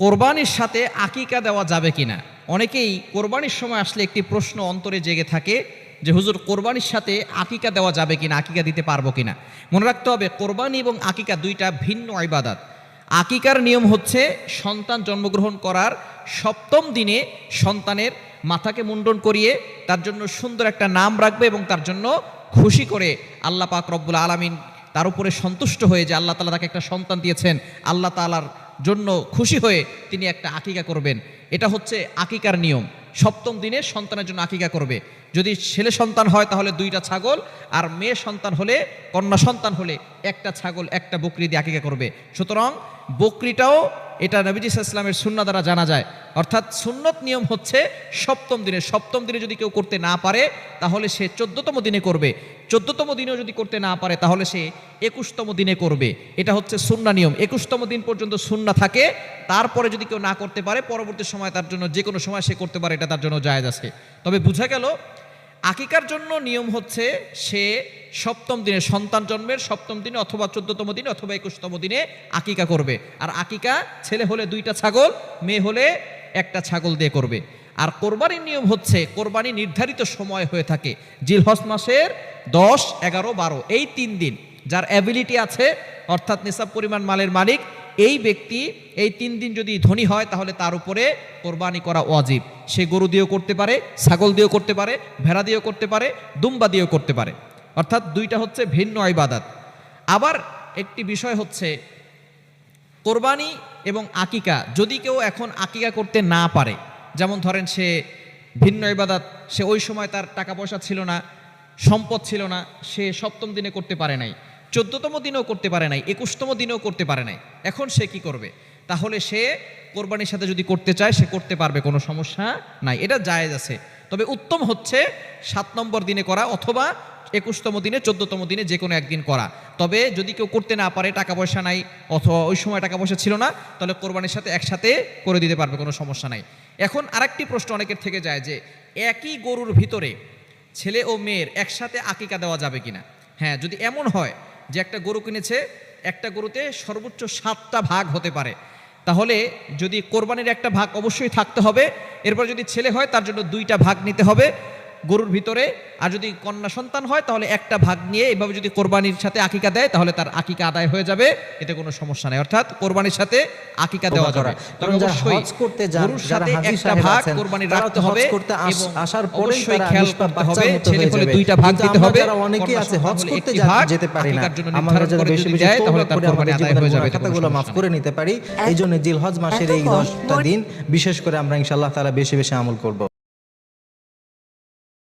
কোরবানির সাথে আকিকা দেওয়া যাবে কিনা? অনেকেই কোরবানির সময় আসলে একটি প্রশ্ন অন্তরে জেগে থাকে যে, হুজুর, কোরবানির সাথে আকিকা দেওয়া যাবে কি না আকিকা দিতে পারব কিনা? মনে রাখতে হবে, কোরবানি এবং আকিকা দুইটা ভিন্ন ইবাদাত। আকিকার নিয়ম হচ্ছে সন্তান জন্মগ্রহণ করার সপ্তম দিনে সন্তানের মাথাকে মুন্ডন করিয়ে তার জন্য সুন্দর একটা নাম রাখবে এবং তার জন্য খুশি করে আল্লাহ পাক রব্বুল আলামিন তার উপরে সন্তুষ্ট হয়ে যে, আল্লাহ তালা তাকে একটা সন্তান দিয়েছেন। আল্লাহ তালার জন্য খুশি হয়ে তিনি একটা আকিকা করবেন। এটা হচ্ছে আকিকার নিয়ম। সপ্তম দিনে সন্তানের জন্য আকিকা করবে। যদি ছেলে সন্তান হয় তাহলে দুইটা ছাগল, আর মেয়ে সন্তান হলে, কন্যা সন্তান হলে একটা ছাগল, একটা বকরি দিয়ে আকিকা করবে। সুতরাং বকরিটাও এটা নবীজি ইসলামের সুন্না দ্বারা জানা যায়। অর্থাৎ সুন্নত নিয়ম হচ্ছে সপ্তম দিনে। সপ্তম দিনে যদি কেউ করতে না পারে, তাহলে সে চোদ্দতম দিনে করবে। চোদ্দতম দিনেও যদি করতে না পারে, তাহলে সে একুশতম দিনে করবে। এটা হচ্ছে সুন্না নিয়ম। একুশতম দিন পর্যন্ত সুন্না থাকে। তারপরে যদি কেউ না করতে পারে, পরবর্তী সময় তার জন্য যে কোনো সময় সে করতে পারে, এটা তার জন্য জায়েজ আছে। তবে বোঝা গেল, আকিকার জন্য নিয়ম হচ্ছে সে সপ্তম দিনে সন্তান জন্মের সপ্তম দিনে অথবা চোদ্দতম দিনে অথবা একুশতম দিনে আকিকা করবে। আর আকিকা ছেলে হলে দুইটা ছাগল, মেয়ে হলে একটা ছাগল দিয়ে করবে। আর কোরবানির নিয়ম হচ্ছে, কোরবানি নির্ধারিত সময় হয়ে থাকে। জিলহস মাসের দশ, এগারো, বারো, এই তিন দিন। যার অ্যাবিলিটি আছে, অর্থাৎ নিসাব পরিমাণ মালের মালিক, এই ব্যক্তি এই তিন দিন যদি ধনী হয়, তাহলে তার উপরে কোরবানি করা ওয়াজিব। সে গরু দিয়েও করতে পারে, ছাগল দিয়েও করতে পারে, ভেড়া দিয়েও করতে পারে, দুম্বা দিয়েও করতে পারে। অর্থাৎ দুইটা হচ্ছে ভিন্ন ইবাদাত। আবার একটি বিষয় হচ্ছে কোরবানি এবং আকিকা যদি কেউ এখন আকিকা করতে না পারে, যেমন ধরেন সে ভিন্ন ইবাদাত, সে ওই সময় তার টাকা পয়সা ছিল না, সম্পদ ছিল না, সে সপ্তম দিনে করতে পারে নাই, চোদ্দতম দিনেও করতে পারে নাই, একুশতম দিনেও করতে পারে নাই, এখন সে কি করবে? তাহলে সে কোরবানির সাথে যদি করতে চায়, সে করতে পারবে, কোনো সমস্যা নাই, এটা জায়েজ আছে। তবে উত্তম হচ্ছে সাত নম্বর দিনে করা অথবা একুশতম দিনে, চোদ্দতম দিনে যে কোনো একদিন করা। তবে যদি কেউ করতে না পারে, টাকা পয়সা নাই, অথবা ওই সময় টাকা পয়সা ছিল না, তাহলে কোরবানির সাথে একসাথে করে দিতে পারবে, কোনো সমস্যা নাই। এখন আরেকটি প্রশ্ন অনেকের থেকে যায় যে, একই গরুর ভিতরে ছেলে ও মেয়ের একসাথে আকিকা দেওয়া যাবে কিনা? হ্যাঁ যদি এমন হয় যে একটা গরু কিনেছে, একটা গরুতে সর্বোচ্চ সাতটা ভাগ হতে পারে। তাহলে যদি কোরবানির একটা ভাগ অবশ্যই থাকতে হবে, এরপর যদি ছেলে হয়, তার জন্য দুইটা ভাগ নিতে হবে। গরুর ভিতরে আর যদি কন্যা সন্তান হয় তাহলে একটা ভাগ নিয়ে এভাবে যদি কোরবানির সাথে আকিকা দেয় তাহলে তার আকিকা আদায় হয়ে যাবে। এতে কোনো সমস্যা নেই। অর্থাৎ কোরবানির সাথে আকিকা দেওয়া যাবে। তবে অবশ্যই করতে গরুর সাথে একটা ভাগ কোরবানি রাখতে হবে করতে আসার পরেই অবশ্যই খেয়াল করতে হবে। ছেলে হলে দুইটা ভাগ দিতে আমরা হবে। অনেকেই আছে হজ করতে যেতে পারি না। জন্য আমরা নির্ধারণ করে বেশি যদি বেশি তাহলে তার কোরবানি আদায় হয়ে যাবে। মাফ করে নিতে পারি। এই জন্য জিলহজ মাসের এই কষ্ট দশটা দিন বিশেষ করে আমরা ইনশাআল্লাহ তারা বেশি বেশি আমল করব।